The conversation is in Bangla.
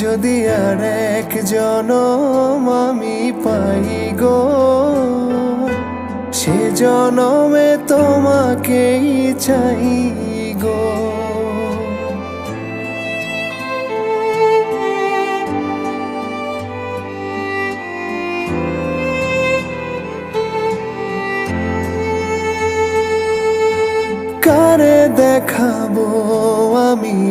যদি আর এক জনম আমি পাই গো, সে জনমে তোমাকেই চাই গো। কারে দেখাবো আমি